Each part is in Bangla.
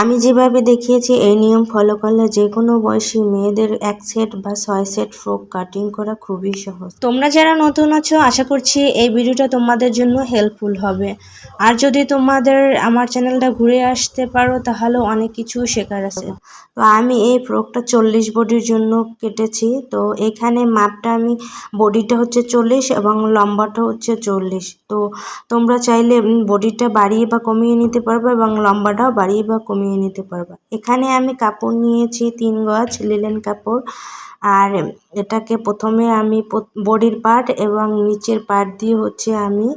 আমি যেভাবে দেখিয়েছি, এই নিয়ম ফলো করলে যে কোনো বয়সী মেয়েদের এক সেট বা ছয় সেট ফ্রক কাটিং করা খুবই সহজ। তোমরা যারা নতুন আছো, আশা করছি এই ভিডিওটা তোমাদের জন্য হেল্পফুল হবে। আর যদি তোমাদের আমার চ্যানেলটা ঘুরে আসতে পারো, তাহলে অনেক কিছু শেখার আছে। তো আমি এই ফ্রকটা চল্লিশ বডির জন্য কেটেছি। তো এখানে মাপটা আমি, বডিটা হচ্ছে চল্লিশ এবং লম্বাটা হচ্ছে চল্লিশ। তো তোমরা চাইলে বডিটা বাড়িয়ে বা কমিয়ে নিতে পারবে এবং লম্বাটাও বাড়িয়ে বা কমিয়ে নিতে পারবা। এখানে আমি কাপড় নিয়েছি, তিন গজ লিলেন কাপড়। আর এটাকে প্রথমে আমি বডির পার্ট এবং নিচের পার্ট দিয়ে হচ্ছে আমি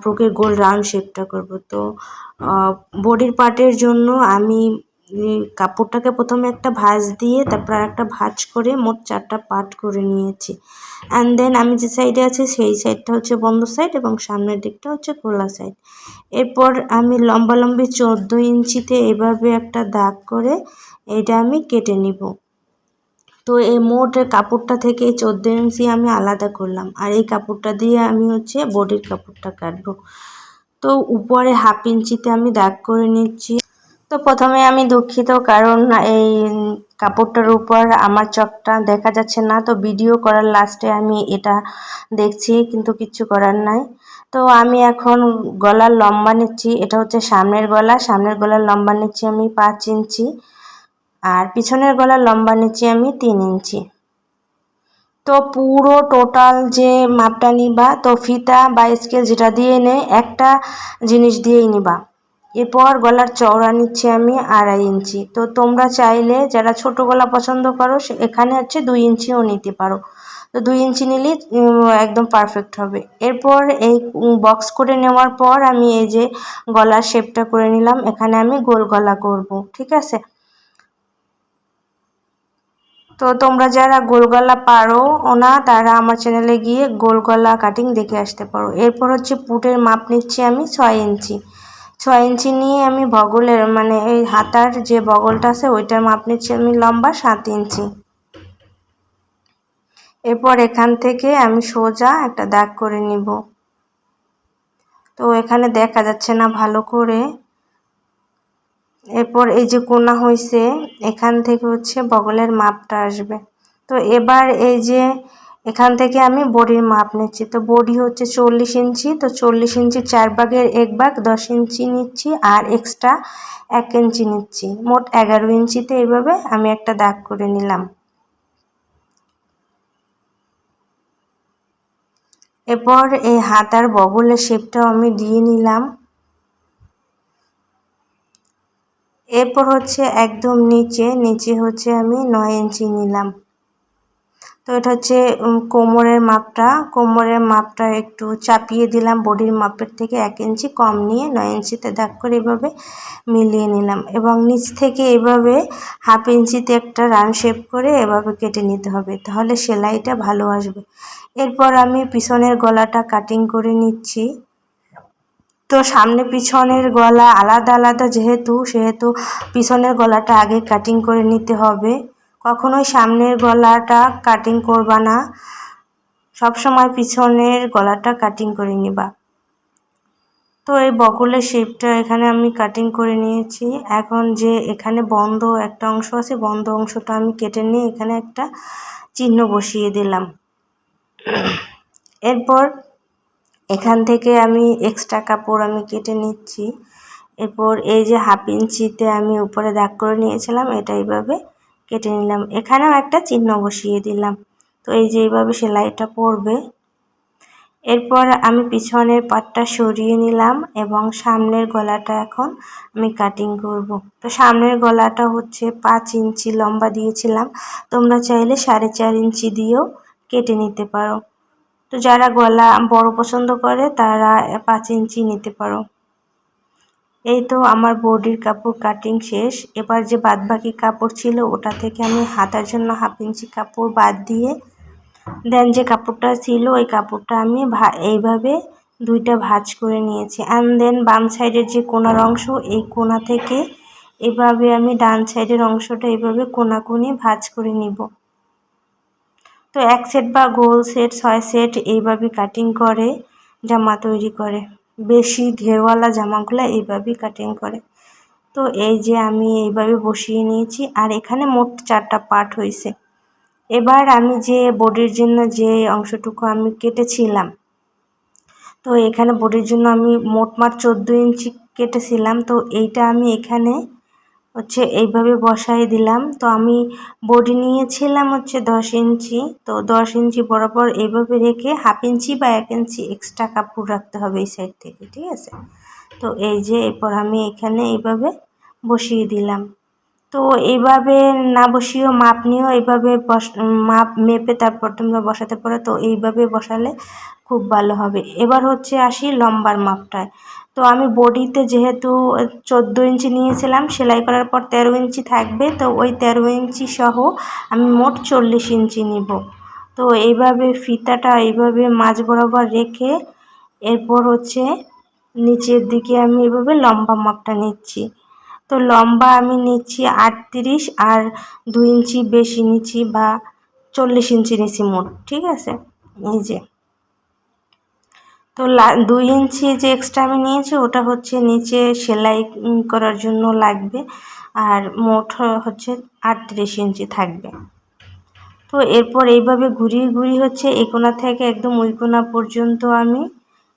ফ্রকের গোল রাউন্ড শেপটা করব। তো বডির পার্টের জন্য আমি কাপড়টাকে প্রথমে একটা ভাঁজ দিয়ে তারপর একটা ভাঁজ করে মোট চারটা পার্ট করে নিয়েছি। অ্যান্ড দেন আমি যে সাইডে আছি, সেই সাইডটা হচ্ছে বন্ধ সাইড এবং সামনের দিকটা হচ্ছে খোলা সাইড এরপর আমি লম্বা লম্বি চোদ্দ ইঞ্চিতে এভাবে একটা দাগ করে এটা আমি কেটে নিব। তো এই মোট কাপড়টা থেকে চোদ্দ ইঞ্চি আমি আলাদা করলাম। আর এই কাপড়টা দিয়ে আমি হচ্ছে বডির কাপড়টা কাটবো। তো উপরে হাফ ইঞ্চিতে আমি দাগ করে নিচ্ছি। তো প্রথমে আমি দুঃখিত, কারণ এই কাপড়টার উপর আমার চকটা দেখা যাচ্ছে না। তো ভিডিও করার লাস্টে আমি এটা দেখছি, কিন্তু কিছু করার নাই। তো আমি এখন গলার লম্বা নিচ্ছি, এটা হচ্ছে সামনের গলা। সামনের গলার লম্বা নিচ্ছি আমি পাঁচ ইঞ্চি, আর পিছনের গলার লম্বা নিচ্ছি আমি তিন ইঞ্চি। তো পুরো টোটাল যে মাপটা নিবা, তো ফিতা বা স্কেল যেটা দিয়ে নেয় একটা জিনিস দিয়েই নিবা। এরপর গলার চওড়া নিচ্ছি আমি আড়াই ইঞ্চি। তো তোমরা চাইলে যারা ছোট গলা পছন্দ করো এখানে হচ্ছে দুই ইঞ্চিও নিতে পারো। তো দুই ইঞ্চি নিলেই একদম পারফেক্ট হবে। এরপর এই বক্স করে নেওয়ার পর আমি এই যে গলার শেপটা করে নিলাম, এখানে আমি গোল গলা করব, ঠিক আছে? তো তোমরা যারা গোল গলা পারো না, তারা আমার চ্যানেলে গিয়ে গোল গলা কাটিং দেখে আসতে পারো। এরপর হচ্ছে পুটের মাপ নিচ্ছি আমি ছয় ইঞ্চি। ছয় ইঞ্চি নিয়ে আমি বগলের মানে এই হাতার যে বগলটা আছে, ওইটার মাপ নিচ্ছি আমি লম্বা সাত ইঞ্চি। এরপর এখান থেকে আমি সোজা একটা দাগ করে নিব। তো এখানে দেখা যাচ্ছে না ভালো করে। এরপর এই যে কোনা হয়েছে এখান থেকে হচ্ছে বগলের মাপটা আসবে। তো এবার এই যে এখান থেকে আমি বডির মাপ নিচ্ছি। তো বডি হচ্ছে চল্লিশ ইঞ্চি, তো চল্লিশ ইঞ্চি চার ভাগের এক ভাগ দশ ইঞ্চি নিচ্ছি আর এক্সট্রা এক ইঞ্চি নিচ্ছি। মোট এগারো ইঞ্চিতে এইভাবে আমি একটা দাগ করে নিলাম। এরপর এই হাতার বগলের শেপটাও আমি দিয়ে নিলাম। এরপর হচ্ছে একদম নিচে নিচে হচ্ছে আমি নয় ইঞ্চি নিলাম। তো এটা হচ্ছে কোমরের মাপটা। কোমরের মাপটা একটু চাপিয়ে দিলাম, বডির মাপের থেকে এক ইঞ্চি কম নিয়ে নয় ইঞ্চিতে দাগ করে এভাবে মিলিয়ে নিলাম। এবং নিচ থেকে এভাবে হাফ ইঞ্চিতে একটা রান শেপ করে এভাবে কেটে নিতে হবে, তাহলে সেলাইটা ভালো আসবে। এরপর আমি পিছনের গলাটা কাটিং করে নিচ্ছি। তো সামনে পিছনের গলা আলাদা আলাদা, যেহেতু, সেহেতু পিছনের গলাটা আগে কাটিং করে নিতে হবে। কখনোই সামনের গলাটা কাটিং করবা না। সব সবসময় পিছনের গলাটা কাটিং করে নিবা। তো এই বকুলের শেপটা এখানে আমি কাটিং করে নিয়েছি। এখন যে এখানে বন্ধ একটা অংশ আছে, বন্ধ অংশটা আমি কেটে নিয়ে এখানে একটা চিহ্ন বসিয়ে দিলাম। এরপর এখান থেকে আমি এক্সট্রা কাপড় আমি কেটে নিচ্ছি। এরপর এই যে হাফ ইঞ্চিতে আমি উপরে দাগ করে নিয়েছিলাম, এটা এইভাবে কেটে নিলাম। এখানেও একটা চিহ্ন বসিয়ে দিলাম। তো এই যে এইভাবে সেলাইটা পড়বে। এরপর আমি পিছনের পাটটা সরিয়ে নিলাম এবং সামনের গলাটা এখন আমি কাটিং করব। তো সামনের গলাটা হচ্ছে পাঁচ ইঞ্চি লম্বা দিয়েছিলাম। তোমরা চাইলে সাড়ে চার ইঞ্চি দিয়েও কেটে নিতে পারো। তো যারা গলা বড় পছন্দ করে, তারা পাঁচ ইঞ্চি নিতে পারো। এই তো আমার বডির কাপড় কাটিং শেষ। এবার যে বাদ বাকি কাপড় ছিল, ওটা থেকে আমি হাতার জন্য হাফ ইঞ্চি কাপড় বাদ দিয়ে দেন যে কাপড়টা ছিল, ওই কাপড়টা আমি এইভাবে দুইটা ভাঁজ করে নিয়েছি। অ্যান্ড দেন বাম সাইডের যে কোনার অংশ, এই কোনা থেকে এভাবে আমি ডান সাইডের অংশটা এভাবে কোনাকুনি ভাজ করে নিব। তো এক সেট বা গোল সেট ছয় সেট এইভাবে কাটিং করে, জামা তৈরি করে। বেশি ঘেরওয়ালা জামাগুলো এইভাবেই কাটিং করে। তো এই যে আমি এইভাবে বসিয়ে নিয়েছি, আর এখানে মোট চারটা পার্ট হয়েছে এবার আমি যে বডির জন্য যে অংশটুকু আমি কেটেছিলাম, তো এখানে বডির জন্য আমি মোটমাট চোদ্দ ইঞ্চি কেটেছিলাম। তো এইটা আমি এখানে হচ্ছে এইভাবে বসাই দিলাম। তো আমি বডি নিয়েছিলাম হচ্ছে দশ ইঞ্চি। তো দশ ইঞ্চি বরাবর এইভাবে রেখে হাফ ইঞ্চি বা এক ইঞ্চি এক্সট্রা কাপড় রাখতে হবে এই সাইড থেকে, ঠিক আছে? তো এই যে এরপর আমি এখানে এইভাবে বসিয়ে দিলাম। তো এইভাবে না বসিয়েও মাপ নিয়েও এইভাবে বস, মাপ মেপে তারপর তোমরা বসাতে পারো। তো এইভাবে বসালে খুব ভালো হবে। এবার হচ্ছে আসি লম্বার মাপটায়। তো আমি বডিতে যেহেতু চোদ্দ ইঞ্চি নিয়েছিলাম, সেলাই করার পর তেরো ইঞ্চি থাকবে, তো ওই তেরো ইঞ্চি সহ আমি মোট চল্লিশ ইঞ্চি নিব। তো এইভাবে ফিতাটা এইভাবে মাঝ বরাবর রেখে এরপর হচ্ছে নিচের দিকে আমি এভাবে লম্বা মাপটা নিচ্ছি। তো লম্বা আমি নিচ্ছি আটত্রিশ আর দু ইঞ্চি বেশি নিচ্ছি বা চল্লিশ ইঞ্চি নিচ্ছি মোট, ঠিক আছে? এই যে। তো দুই ইঞ্চি যে এক্সট্রা আমি নিয়েছি, ওটা হচ্ছে নিচে সেলাই করার জন্য লাগবে। আর মোট হচ্ছে আটত্রিশ ইঞ্চি থাকবে। তো এরপর এইভাবে ঘুরিয়ে ঘুরিয়ে হচ্ছে এই কোনা থেকে একদম ওই কোনা পর্যন্ত আমি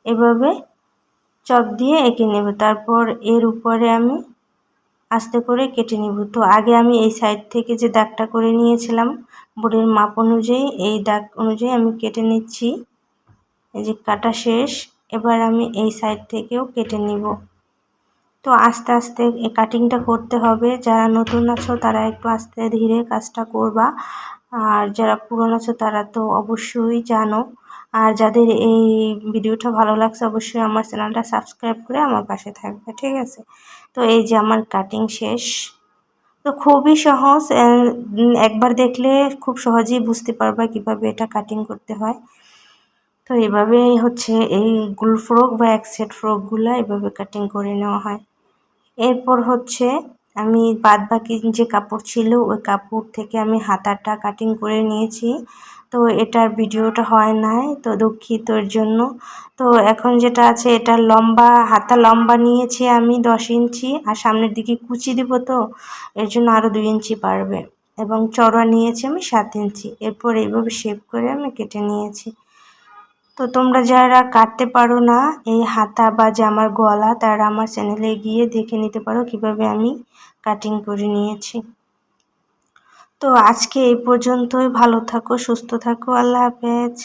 এভাবে চপ দিয়ে এঁকে নেব। তারপর এর উপরে আমি আস্তে করে কেটে নিব। তো আগে আমি এই সাইড থেকে যে দাগটা করে নিয়েছিলাম, বোর্ডের মাপ অনুযায়ী, এই দাগ অনুযায়ী আমি কেটে নিচ্ছি। এই যে কাটা শেষ, এবার আমি এই সাইড থেকেও কেটে নিব। তো আস্তে আস্তে এই কাটিংটা করতে হবে। যারা নতুন আছো, তারা একটু আস্তে ধীরে কাজটা করবা। আর যারা পুরনো আছো, তারা তো অবশ্যই জানো। আর যাদের এই ভিডিওটা ভালো লাগছে, অবশ্যই আমার চ্যানেলটা সাবস্ক্রাইব করে আমার পাশে থাকবে, ঠিক আছে? তো এই যে আমার কাটিং শেষ। তো খুবই সহজ একবার দেখলে খুব সহজেই বুঝতে পারবা কীভাবে এটা কাটিং করতে হয়। তো এভাবেই হচ্ছে এই গুল ফ্রক বা এক সেট ফ্রকগুলো এভাবে কাটিং করে নেওয়া হয়। এরপর হচ্ছে আমি বাদ বাকি যে কাপড় ছিল, ওই কাপড় থেকে আমি হাতাটা কাটিং করে নিয়েছি। তো এটার ভিডিওটা হয় নাই, তো দুঃখিত এর জন্য। তো এখন যেটা আছে, এটা লম্বা, হাতা লম্বা নিয়েছি আমি দশ ইঞ্চি, আর সামনের দিকে কুচি দিব তো, এর জন্য আরও দুই ইঞ্চি বাড়বে। এবং চড়া নিয়েছি আমি সাত ইঞ্চি। এরপর এইভাবে শেপ করে আমি কেটে নিয়েছি। তো তোমরা যারা কাটতে পারো না এই হাতা বা জামার গলা, তারা আমার চ্যানেলে গিয়ে দেখে নিতে পারো কীভাবে আমি কাটিং করে নিয়েছি। তো আজকে এই পর্যন্তই। ভালো থাকো, সুস্থ থাকো। আল্লাহ হাফেজ।